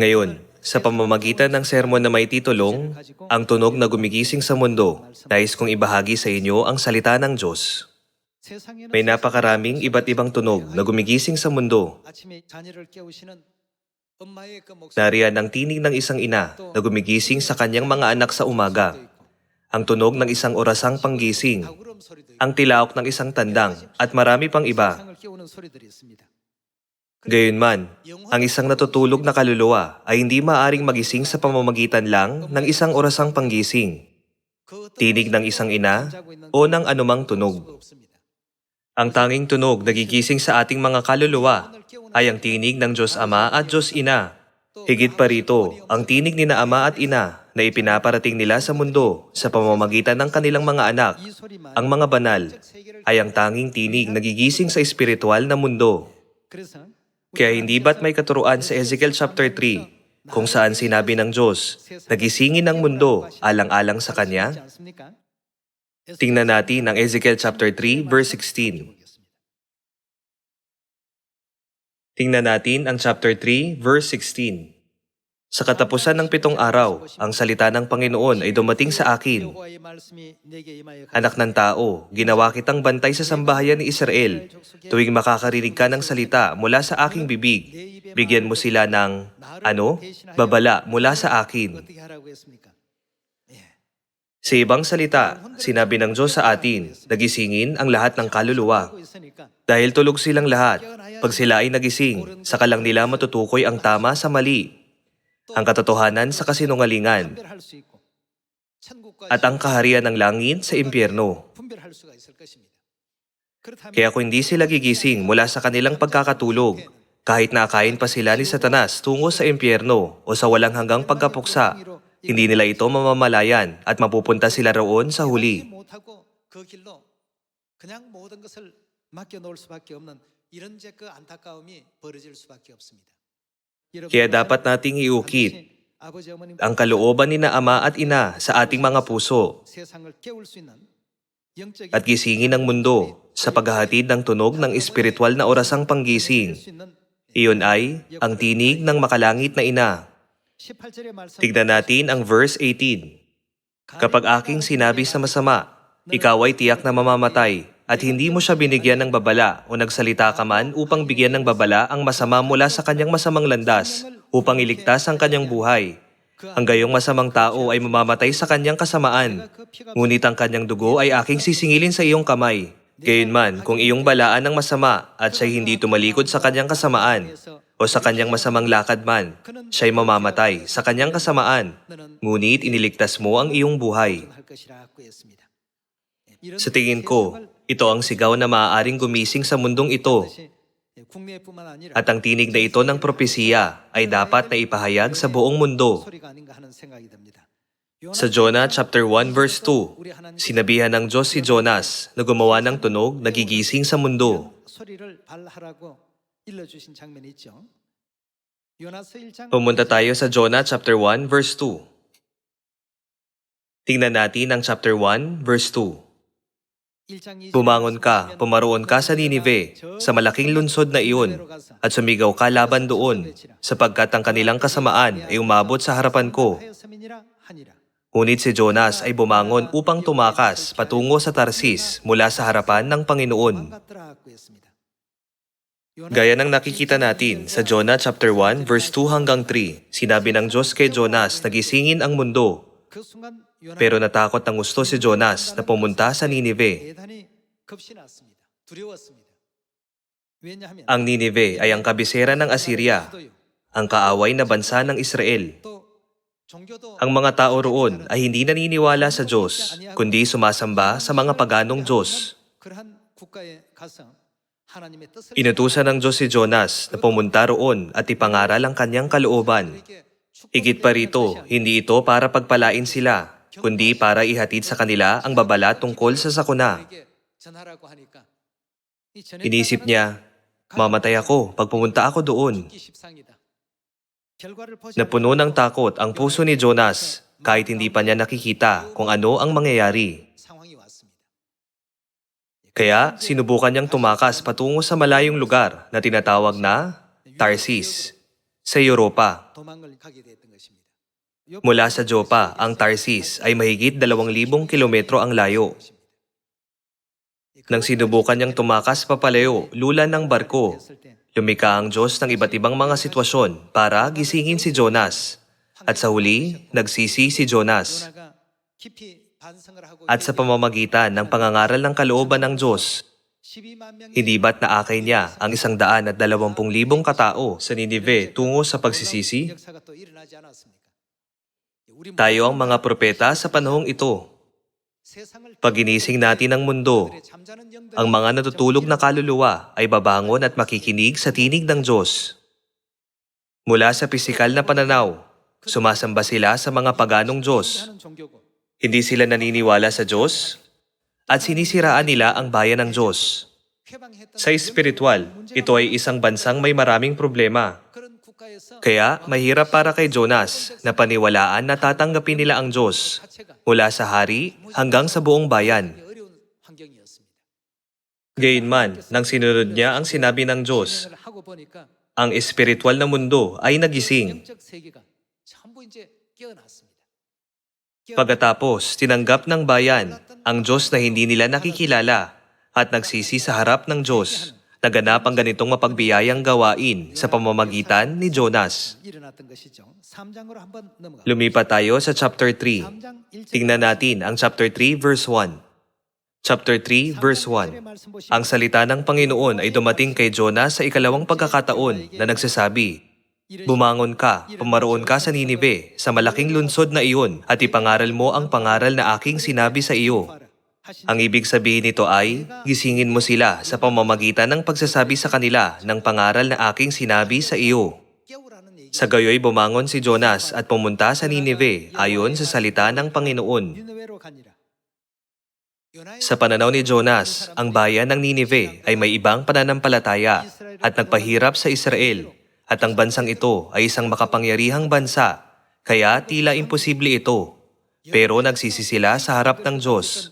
Ngayon, sa pamamagitan ng sermon na may titulong, Ang Tunog na Gumigising sa Mundo, nais kong ibahagi sa inyo ang salita ng Diyos. May napakaraming iba't ibang tunog na gumigising sa mundo. Nariyan ang tinig ng isang ina na gumigising sa kanyang mga anak sa umaga. Ang tunog ng isang orasang panggising, ang tilaok ng isang tandang, at marami pang iba. Gayunman, ang isang natutulog na kaluluwa ay hindi maaring magising sa pamamagitan lang ng isang orasang panggising, tinig ng isang ina, o ng anumang tunog. Ang tanging tunog na gigising sa ating mga kaluluwa ay ang tinig ng Diyos Ama at Diyos Ina. Higit pa rito, ang tinig ni na Ama at Ina na ipinaparating nila sa mundo sa pamamagitan ng kanilang mga anak, ang mga banal, ay ang tanging tinig na gigising sa espiritual na mundo. Kaya hindi ba't may katuruan sa Ezekiel chapter 3 kung saan sinabi ng Diyos, nagisingin ang mundo alang-alang sa Kanya? Tingnan natin ang Ezekiel chapter 3 verse 16. Tingnan natin ang chapter 3 verse 16. Sa katapusan ng pitong araw, ang salita ng Panginoon ay dumating sa akin. Anak ng tao, ginawa kitang bantay sa sambahayan ni Israel. Tuwing makakarinig ka ng salita mula sa aking bibig, bigyan mo sila ng, ano? Babala mula sa akin. Sa ibang salita, sinabi ng Diyos sa atin, nagisingin ang lahat ng kaluluwa. Dahil tulog silang lahat, pag sila ay nagising, saka lang nila matutukoy ang tama sa mali, ang katotohanan sa kasinungalingan, at ang kaharian ng langit sa impyerno. Kaya kung hindi sila gigising mula sa kanilang pagkakatulog, kahit na akayin pa sila ni Satanas tungo sa impyerno o sa walang hanggang pagkapuksa, hindi nila ito mamamalayan at mapupunta sila roon sa huli. 못하고 그 길로 그냥 모든 것을 맡겨놓을 수밖에 없는 이런 이제 그 안타까움이 벌어질 수밖에 없습니다. Kaya dapat nating iukit ang kalooban ni na ama at ina sa ating mga puso at gisingin ang mundo sa paghahatid ng tunog ng espiritual na orasang panggising. Iyon ay ang tinig ng makalangit na ina. Tignan natin ang verse 18. Kapag aking sinabi sa masama, ikaw ay tiyak na mamamatay at hindi mo siya binigyan ng babala o nagsalita ka man upang bigyan ng babala ang masama mula sa kanyang masamang landas upang iligtas ang kanyang buhay. Ang gayong masamang tao ay mamamatay sa kanyang kasamaan, ngunit ang kanyang dugo ay aking sisingilin sa iyong kamay. Gayunman, kung iyong balaan ng masama at siya'y hindi tumalikod sa kanyang kasamaan o sa kanyang masamang lakad man, siya'y mamamatay sa kanyang kasamaan, ngunit iniligtas mo ang iyong buhay. Sa tingin ko, ito ang sigaw na maaaring gumising sa mundong ito. At ang tinig na ito ng propesiya ay dapat na ipahayag sa buong mundo. Sa Jonah chapter 1 verse 2, sinabihan ng Diyos si Jonas na gumawa ng tunog na gigising sa mundo. Pumunta tayo sa Jonah chapter 1 verse 2. Tingnan natin ang chapter 1 verse 2. Bumangon ka, pumaroon ka sa Ninive, sa malaking lunsod na iyon, at sumigaw ka laban doon, sapagkat ang kanilang kasamaan ay umabot sa harapan ko. Ngunit si Jonas ay bumangon upang tumakas patungo sa Tarsis mula sa harapan ng Panginoon. Gaya ng nakikita natin sa Jonah chapter 1 verse 2 hanggang 3, sinabi ng Diyos kay Jonas na gisingin ang mundo, pero natakot ng gusto si Jonas na pumunta sa Ninive. Ang Ninive ay ang kabisera ng Assyria, ang kaaway na bansa ng Israel. Ang mga tao roon ay hindi naniniwala sa Diyos, kundi sumasamba sa mga paganong Diyos. Inutusan ng Diyos si Jonas na pumunta roon at ipangaral ang kanyang kalooban. Higit pa rito, hindi ito para pagpalain sila, kundi para ihatid sa kanila ang babala tungkol sa sakuna. Inisip niya, mamatay ako pag pumunta ako doon. Napuno ng takot ang puso ni Jonas kahit hindi pa niya nakikita kung ano ang mangyayari. Kaya sinubukan niyang tumakas patungo sa malayong lugar na tinatawag na Tarsis sa Europa. Mula sa Jopa, ang Tarsis ay mahigit 2,000 kilometro ang layo. Nang sinubukan niyang tumakas papalayo, lula ng barko, lumika ang Diyos ng iba't ibang mga sitwasyon para gisingin si Jonas. At sa huli, nagsisi si Jonas. At sa pamamagitan ng pangangaral ng kalooban ng Diyos, Inibat na akay niya ang isang daan at dalawampung libong katao sa Ninive tungo sa pagsisisi? Tayo ang mga propeta sa panahong ito. Paginising natin ang mundo, ang mga natutulog na kaluluwa ay babangon at makikinig sa tinig ng Diyos. Mula sa pisikal na pananaw, sumasamba sila sa mga paganong Diyos. Hindi sila naniniwala sa Diyos, at sinisiraan nila ang bayan ng Diyos. Sa espiritual, ito ay isang bansang may maraming problema. Kaya mahirap para kay Jonas na paniwalaan na tatanggapin nila ang Diyos mula sa hari hanggang sa buong bayan. Gayunman, nang sinunod niya ang sinabi ng Diyos, ang espiritual na mundo ay nagising. Pagkatapos, tinanggap ng bayan ang Diyos na hindi nila nakikilala at nagsisi sa harap ng Diyos. Naganap ang ganitong mapagbiyayang gawain sa pamamagitan ni Jonas. Lumipat tayo sa chapter 3. Tingnan natin ang chapter 3 verse 1. Chapter 3 verse 1. Ang salita ng Panginoon ay dumating kay Jonas sa ikalawang pagkakataon na nagsasabi, Bumangon ka, pumaroon ka sa Ninibe, sa malaking lungsod na iyon, at ipangaral mo ang pangaral na aking sinabi sa iyo. Ang ibig sabihin nito ay, gisingin mo sila sa pamamagitan ng pagsasabi sa kanila ng pangaral na aking sinabi sa iyo. Sa gayoy bumangon si Jonas at pumunta sa Ninive ayon sa salita ng Panginoon. Sa pananaw ni Jonas, ang bayan ng Ninive ay may ibang pananampalataya at nagpahirap sa Israel at ang bansang ito ay isang makapangyarihang bansa, kaya tila imposible ito. Pero nagsisi sila sa harap ng Diyos.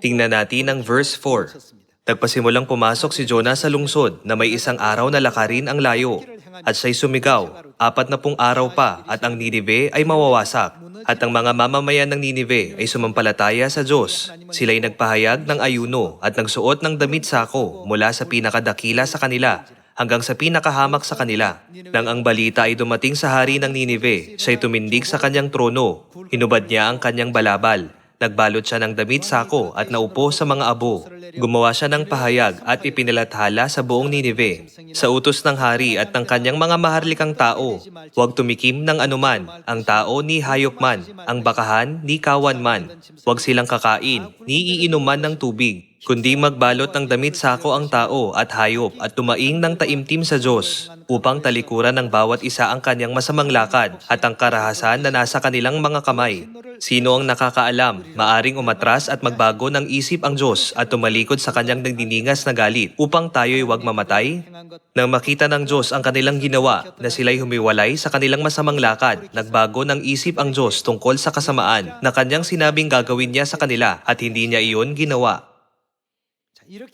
Tingnan natin ang verse 4. Nagpasimulang pumasok si Jonah sa lungsod na may isang araw na lakarin ang layo at siya'y sumigaw, apat na pung araw pa at ang Ninive ay mawawasak. At ang mga mamamayan ng Ninive ay sumampalataya sa Diyos. Sila'y nagpahayag ng ayuno at nagsuot ng damit sako mula sa pinakadakila sa kanila hanggang sa pinakahamak sa kanila. Nang ang balita ay dumating sa hari ng Ninive, siya'y tumindig sa kanyang trono. Hinubad niya ang kanyang balabal. Nagbalot siya ng damit sako at naupo sa mga abo. Gumawa siya ng pahayag at ipinalathala sa buong Ninive. Sa utos ng hari at ng kanyang mga maharlikang tao, huwag tumikim ng anuman, ang tao ni hayop man, ang bakahan ni kawan man. Huwag silang kakain, ni iinuman ng tubig, kundi magbalot ng damit sako ang tao at hayop at tumaing ng taimtim sa Diyos upang talikuran ng bawat isa ang kanyang masamang lakad at ang karahasan na nasa kanilang mga kamay. Sino ang nakakaalam? Maaring umatras at magbago ng isip ang Diyos at tumalikod sa kanyang nagdiningas na galit upang tayo'y huwag mamatay? Nang makita ng Diyos ang kanilang ginawa na sila'y humiwalay sa kanilang masamang lakad, nagbago ng isip ang Diyos tungkol sa kasamaan na kanyang sinabing gagawin niya sa kanila at hindi niya iyon ginawa.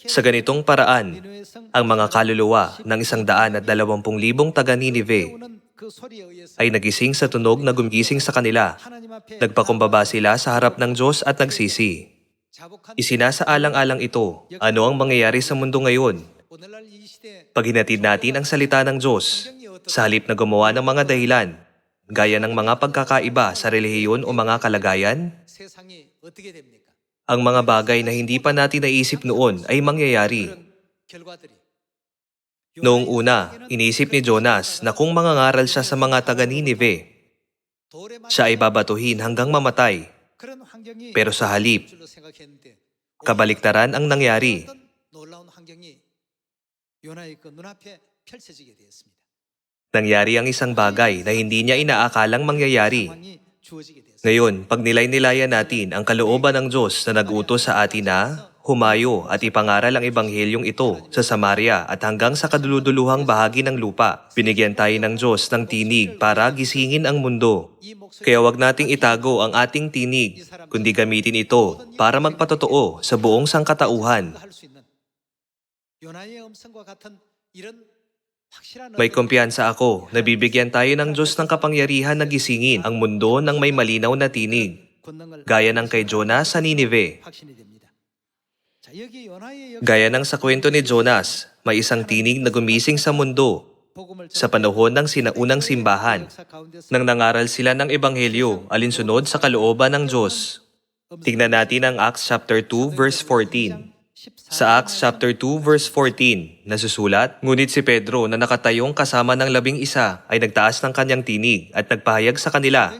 Sa ganitong paraan, ang mga kaluluwa ng isang daan at dalawampung libong taga Ninive ay nagising sa tunog na gumigising sa kanila. Nagpakumbaba sila sa harap ng Diyos at nagsisi. Isinasaalang-alang ito, ano ang mangyayari sa mundo ngayon? Paghinatid natin ang salita ng Diyos, sa halip na gumawa ng mga dahilan, gaya ng mga pagkakaiba sa relihiyon o mga kalagayan, ang mga bagay na hindi pa natin naisip noon ay mangyayari. Noong una, inisip ni Jonas na kung mangangaral siya sa mga taga Ninive, siya ay babatuhin hanggang mamatay. Pero sa halip, kabaliktaran ang nangyari. Nangyari ang isang bagay na hindi niya inaakalang mangyayari. Ngayon, pag nilay-nilayan natin ang kalooban ng Diyos na nag-utos sa atin na humayo at ipangaral ang ebanghelyong ito sa Samaria at hanggang sa kaduluduluhang bahagi ng lupa. Binigyan tayo ng Diyos ng tinig para gisingin ang mundo. Kaya wag nating itago ang ating tinig, kundi gamitin ito para magpatotoo sa buong sangkatauhan. May kumpiyansa ako na bibigyan tayo ng Diyos ng kapangyarihan na gisingin ang mundo ng may malinaw na tinig, gaya ng kay Jonah sa Nineveh. Gaya ng sa kwento ni Jonas, may isang tinig na gumising sa mundo sa panahon ng sinaunang simbahan nang nangaral sila ng ebanghelyo alinsunod sa kalooban ng Diyos. Tingnan natin ang Acts chapter 2 verse 14. Sa Acts chapter 2 verse 14, nasusulat, Ngunit si Pedro na nakatayong kasama ng labing isa ay nagtaas ng kanyang tinig at nagpahayag sa kanila,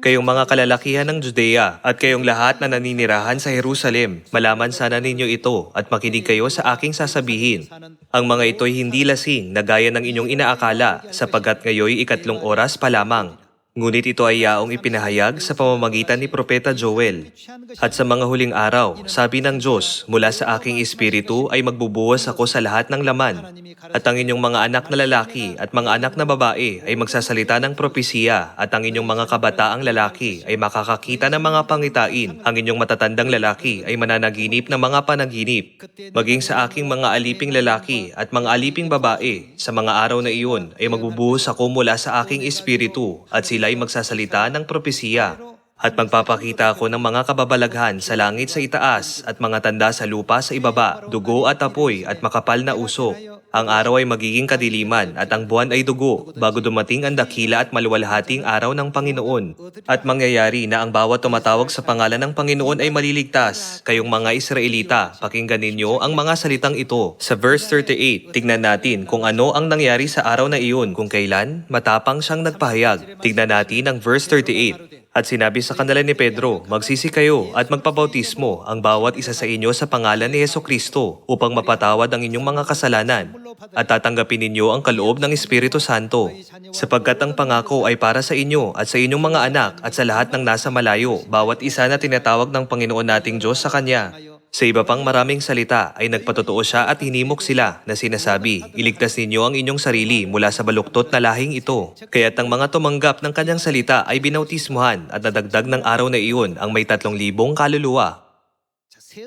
Kayong mga kalalakihan ng Judea at kayong lahat na naninirahan sa Jerusalem, malaman sana ninyo ito at makinig kayo sa aking sasabihin. Ang mga ito'y hindi lasing na gaya ng inyong inaakala sapagkat ngayoy ikatlong oras pa lamang. Ngunit ito ay yaong ipinahayag sa pamamagitan ni Propeta Joel. At sa mga huling araw, sabi ng Diyos, mula sa aking espiritu ay magbubuwas ako sa lahat ng laman. At ang inyong mga anak na lalaki at mga anak na babae ay magsasalita ng propesiya at ang inyong mga kabataang lalaki ay makakakita ng mga pangitain. Ang inyong matatandang lalaki ay mananaginip ng mga panaginip. Maging sa aking mga aliping lalaki at mga aliping babae, sa mga araw na iyon ay magbubuhos ako mula sa aking espiritu at sila ay magsasalita ng propesiya. At magpapakita ako ng mga kababalaghan sa langit sa itaas at mga tanda sa lupa sa ibaba, dugo at apoy at makapal na usok. Ang araw ay magiging kadiliman at ang buwan ay dugo bago dumating ang dakila at maluwalhating araw ng Panginoon. At mangyayari na ang bawat tumatawag sa pangalan ng Panginoon ay maliligtas. Kayong mga Israelita, pakinggan ninyo ang mga salitang ito. Sa verse 38, tignan natin kung ano ang nangyari sa araw na iyon kung kailan matapang siyang nagpahayag. Tignan natin ang verse 38. At sinabi sa kanila ni Pedro, Magsisi kayo at magpabautismo ang bawat isa sa inyo sa pangalan ni Yeso Kristo upang mapatawad ang inyong mga kasalanan at tatanggapin ninyo ang kaloob ng Espiritu Santo sapagkat ang pangako ay para sa inyo at sa inyong mga anak at sa lahat ng nasa malayo, bawat isa na tinatawag ng Panginoon nating Diyos sa Kanya. Sa iba pang maraming salita ay nagpatotoo siya at hinimok sila na sinasabi, Iligtas ninyo ang inyong sarili mula sa baluktot na lahing ito. Kaya't ang mga tumanggap ng kanyang salita ay binautismuhan at nadagdag ng araw na iyon ang may tatlong libong kaluluwa.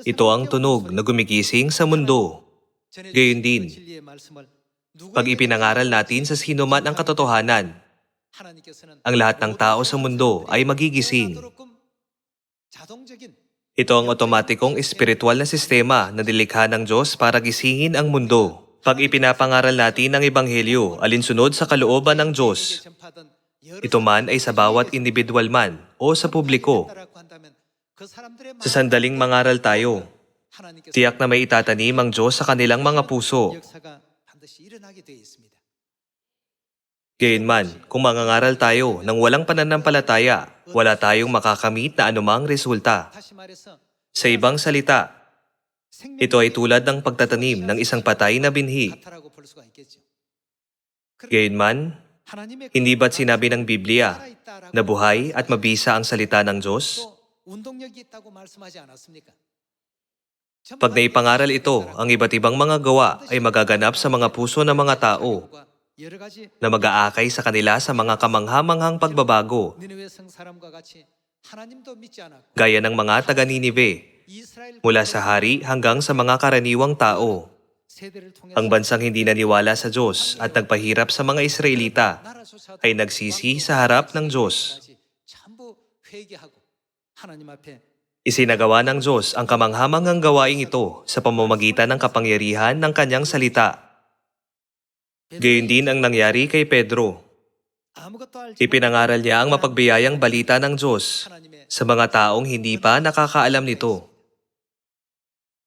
Ito ang tunog na gumigising sa mundo. Gayon din, Pag ipinangaral natin sa sino man ang katotohanan, ang lahat ng tao sa mundo ay magigising. Ito ang otomatikong espiritual na sistema na nilikha ng Diyos para gisingin ang mundo. Pag ipinapangaral natin ang Ebanghelyo alinsunod sa kalooban ng Diyos, ito man ay sa bawat individual man o sa publiko. Sa sandaling mangaral tayo, tiyak na may itatanim ang Diyos sa kanilang mga puso. Gayunman, kung mangangaral tayo ng walang pananampalataya, wala tayong makakamit na anumang resulta. Sa ibang salita, ito ay tulad ng pagtatanim ng isang patay na binhi. Gayunman, hindi ba't sinabi ng Biblia na buhay at mabisa ang salita ng Diyos? Pag naipangaral ito, ang iba't ibang mga gawa ay magaganap sa mga puso ng mga tao na mag-aakay sa kanila sa mga kamanghamanghang pagbabago gaya ng mga taga Ninive mula sa hari hanggang sa mga karaniwang tao. Ang bansang hindi naniwala sa Diyos at nagpahirap sa mga Israelita ay nagsisi sa harap ng Diyos. Isinagawa ng Diyos ang kamanghamanghang gawaing ito sa pamamagitan ng kapangyarihan ng kanyang salita. Gayon din ang nangyari kay Pedro. Ipinangaral niya ang mapagbiyayang balita ng Diyos sa mga taong hindi pa nakakaalam nito.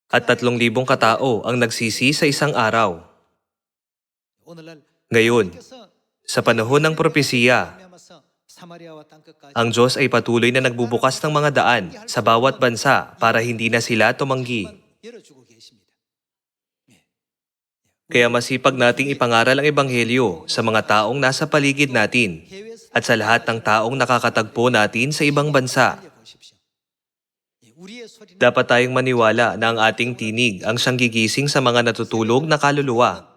At tatlong libong katao ang nagsisi sa isang araw. Ngayon, sa panahon ng propesiya, ang Diyos ay patuloy na nagbubukas ng mga daan sa bawat bansa para hindi na sila tumanggi. Kaya masipag nating ipangaral ang Ebanghelyo sa mga taong nasa paligid natin at sa lahat ng taong nakakatagpo natin sa ibang bansa. Dapat tayong maniwala na ang ating tinig ang siyang gigising sa mga natutulog na kaluluwa.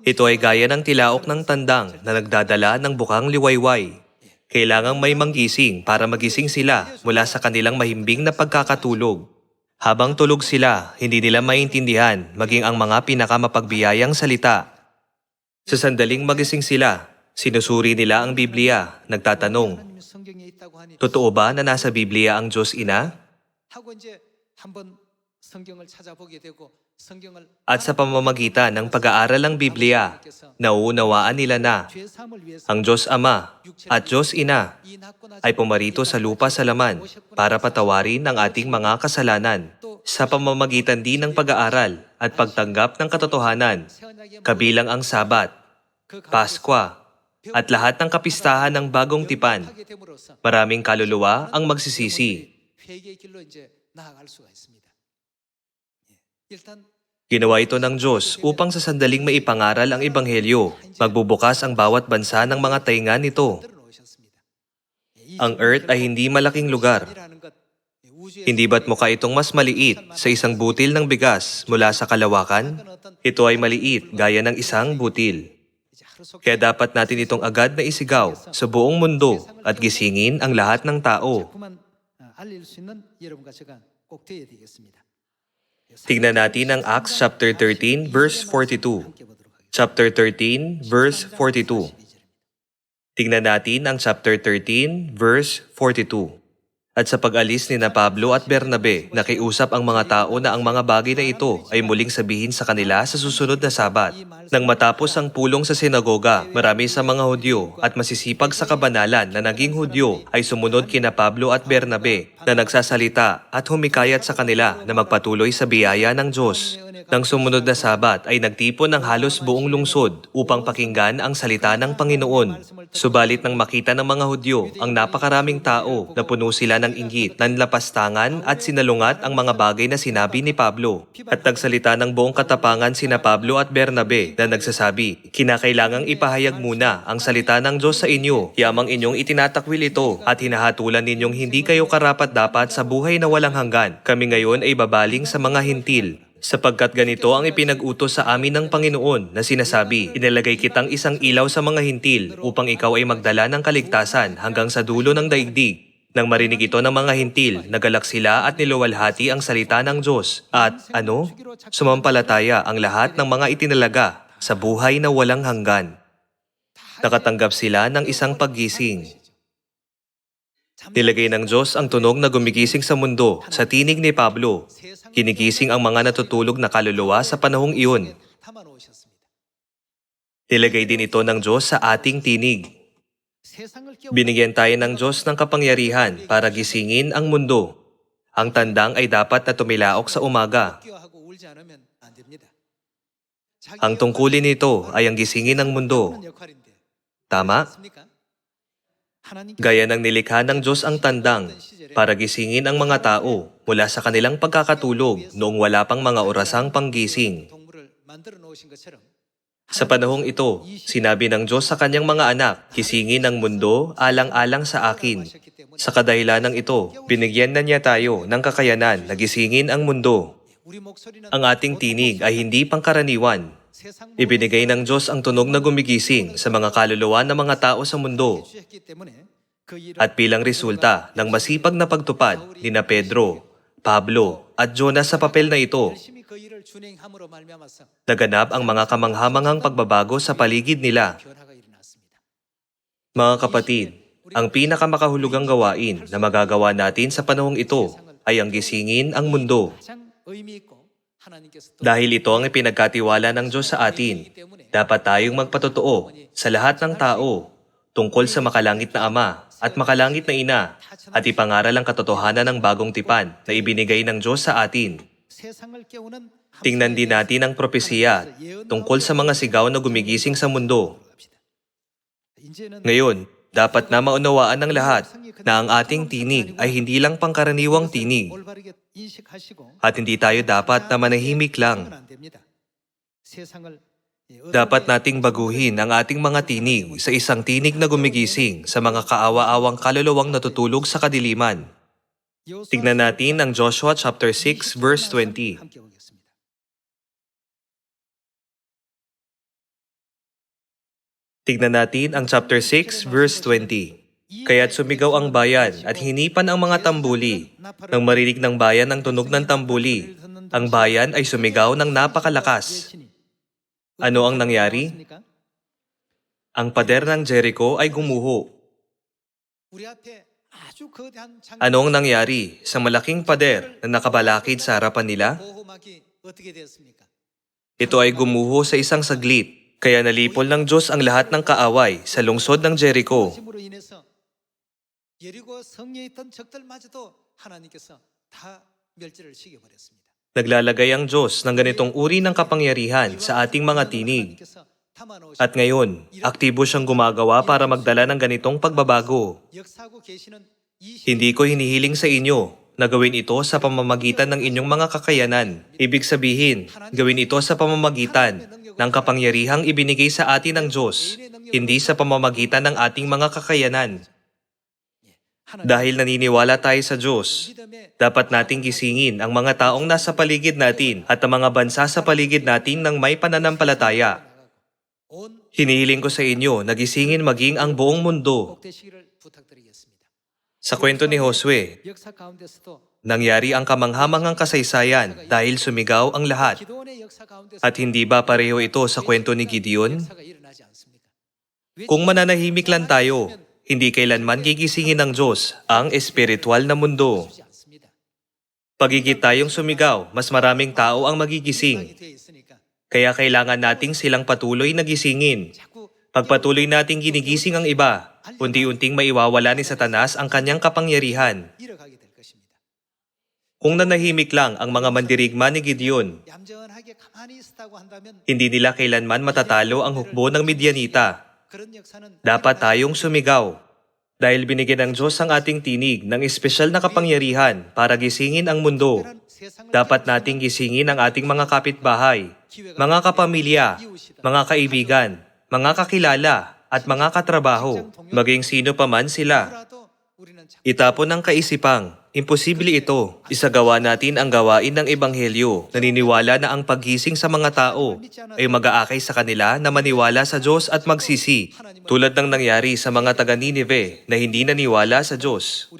Ito ay gaya ng tilaok ng tandang na nagdadala ng bukang liwayway. Kailangang may manggising para magising sila mula sa kanilang mahimbing na pagkakatulog. Habang tulog sila, hindi nila maintindihan maging ang mga pinakamapagbiyayang salita. Sa sandaling magising sila, sinusuri nila ang Biblia, nagtatanong, Totoo ba na nasa Biblia ang Diyos Ina? At sa pamamagitan ng pag-aaral ng Biblia, nauunawaan nila na ang Diyos Ama at Diyos Ina ay pumarito sa lupa sa laman para patawarin ang ating mga kasalanan. Sa pamamagitan din ng pag-aaral at pagtanggap ng katotohanan, kabilang ang Sabat, Paskwa, at lahat ng kapistahan ng bagong tipan, maraming kaluluwa ang magsisisi. 일단 Ginawa ito ng Diyos upang sa sandaling maipangaral ang Ebanghelyo. Magbubukas ang bawat bansa ng mga tainga nito. Ang earth ay hindi malaking lugar. Hindi ba't mukha itong mas maliit sa isang butil ng bigas mula sa kalawakan? Ito ay maliit gaya ng isang butil. Kaya dapat natin itong agad na isigaw sa buong mundo at gisingin ang lahat ng tao. Tingnan natin ang Acts chapter 13 verse 42. Chapter 13 verse 42. Tingnan natin ang chapter 13 verse 42. At sa pag-alis ni na Pablo at Bernabe, nakiusap ang mga tao na ang mga bagay na ito ay muling sabihin sa kanila sa susunod na sabat. Nang matapos ang pulong sa sinagoga, marami sa mga Hudyo at masisipag sa kabanalan na naging Hudyo ay sumunod kina Pablo at Bernabe na nagsasalita at humikayat sa kanila na magpatuloy sa biyaya ng Diyos. Nang sumunod na sabat ay nagtipon ng halos buong lungsod upang pakinggan ang salita ng Panginoon. Subalit nang makita ng mga Hudyo ang napakaraming tao na puno sila ng inggit, nanlapastangan at sinalungat ang mga bagay na sinabi ni Pablo. At nagsalita ng buong katapangan sina Pablo at Bernabe na nagsasabi, Kinakailangang ipahayag muna ang salita ng Diyos sa inyo, yamang inyong itinatakwil ito at hinahatulan ninyong hindi kayo karapat-dapat sa buhay na walang hanggan. Kami ngayon ay babaling sa mga hintil. Sapagkat ganito ang ipinag-utos sa amin ng Panginoon na sinasabi, Inalagay kitang isang ilaw sa mga hintil upang ikaw ay magdala ng kaligtasan hanggang sa dulo ng daigdig. Nang marinig ito ng mga hintil, nagalak sila at niluwalhati ang salita ng Diyos at ano? Sumampalataya ang lahat ng mga itinalaga sa buhay na walang hanggan. Nakatanggap sila ng isang paggising. Nilagay ng Diyos ang tunog na gumigising sa mundo sa tinig ni Pablo. Kinigising ang mga natutulog na kaluluwa sa panahong iyon. Nilagay din ito ng Diyos sa ating tinig. Binigyan tayo ng Diyos ng kapangyarihan para gisingin ang mundo. Ang tandang ay dapat na tumilaok sa umaga. Ang tungkulin nito ay ang gisingin ng mundo. Tama? Gaya ng nilikha ng Diyos ang tandang para gisingin ang mga tao mula sa kanilang pagkakatulog noong wala pang mga orasang panggising. Sa panahong ito, sinabi ng Diyos sa kanyang mga anak, kisingin ang mundo alang-alang sa akin. Sa kadahilanang ito, binigyan na niya tayo ng kakayanan na gisingin ang mundo. Ang ating tinig ay hindi pangkaraniwan. Ibinigay ng Diyos ang tunog na gumigising sa mga kaluluwa ng mga tao sa mundo. At bilang resulta ng masipag na pagtupad ni na Pedro, Pablo, at Jonas sa papel na ito. Naganap ang mga kamanghamanghang pagbabago sa paligid nila. Mga kapatid, ang pinakamakahulugang gawain na magagawa natin sa panahong ito ay ang gisingin ang mundo. Dahil ito ang ipinagkatiwala ng Diyos sa atin, dapat tayong magpatotoo sa lahat ng tao tungkol sa makalangit na Ama at makalangit na ina at ipangaral ang katotohanan ng bagong tipan na ibinigay ng Diyos sa atin. Tingnan din natin ang propesiya tungkol sa mga sigaw na gumigising sa mundo. Ngayon, dapat na maunawaan ng lahat na ang ating tinig ay hindi lang pangkaraniwang tinig at hindi tayo dapat na manahimik lang. Dapat nating baguhin ang ating mga tinig sa isang tinig na gumigising sa mga kaawa-awang kaluluwang natutulog sa kadiliman. Tignan natin ang Joshua chapter 6 verse 20. Tignan natin ang chapter 6 verse 20. Kaya't sumigaw ang bayan at hinipan ang mga tambuli. Nang marinig ng bayan ang tunog ng tambuli, ang bayan ay sumigaw ng napakalakas. Ano ang nangyari? Ang pader ng Jericho ay gumuho. 우리 앞에 아주 거대한 장 Ano ang nangyari sa malaking pader na nakabalakid sa harapan nila? 보호막이 어떻게 되었습니까? Ito ay gumuho sa isang saglit, kaya nalipol ng Diyos ang lahat ng kaaway sa lungsod ng Jericho. 힘으로 인해서 예리고 성에 있던 적들마저도 하나님께서 다 멸절을 시켜버렸습니다. Naglalagay ang Diyos ng ganitong uri ng kapangyarihan sa ating mga tinig. At ngayon, aktibo siyang gumagawa para magdala ng ganitong pagbabago. Hindi ko hinihiling sa inyo na gawin ito sa pamamagitan ng inyong mga kakayanan. Ibig sabihin, gawin ito sa pamamagitan ng kapangyarihang ibinigay sa atin ng Diyos, hindi sa pamamagitan ng ating mga kakayanan. Dahil naniniwala tayo sa Diyos, dapat nating gisingin ang mga taong nasa paligid natin at ang mga bansa sa paligid natin ng may pananampalataya. Hinihiling ko sa inyo na gisingin maging ang buong mundo. Sa kwento ni Josue, nangyari ang kamanghamangang kasaysayan dahil sumigaw ang lahat. At hindi ba pareho ito sa kwento ni Gideon? Kung mananahimik lang tayo, hindi kailanman gigisingin ng Diyos ang espiritual na mundo. Pagigit tayong sumigaw, mas maraming tao ang magigising. Kaya kailangan nating silang patuloy na gisingin. Pagpatuloy nating ginigising ang iba, unti-unting maiwawala ni Satanas ang kanyang kapangyarihan. Kung nanahimik lang ang mga mandirigma ni Gideon, hindi nila kailanman matatalo ang hukbo ng Midyanita. Dapat tayong sumigaw dahil binigyan ng Diyos ang ating tinig ng espesyal na kapangyarihan para gisingin ang mundo. Dapat nating gisingin ang ating mga kapitbahay, mga kapamilya, mga kaibigan, mga kakilala, at mga katrabaho, maging sino pa man sila. Itapon ang kaisipang, Imposible ito. Isagawa natin ang gawain ng Ebanghelyo. Naniniwala na ang paggising sa mga tao ay mag-aakay sa kanila na maniwala sa Diyos at magsisi, tulad ng nangyari sa mga taga Nineveh na hindi naniwala sa Diyos.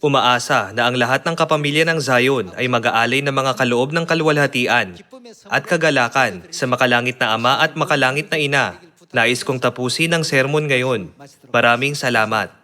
Umaasa na ang lahat ng kapamilya ng Zion ay mag-aalay ng mga kaloob ng kalwalhatian at kagalakan sa makalangit na ama at makalangit na ina. Nais kong tapusin ang sermon ngayon. Maraming salamat.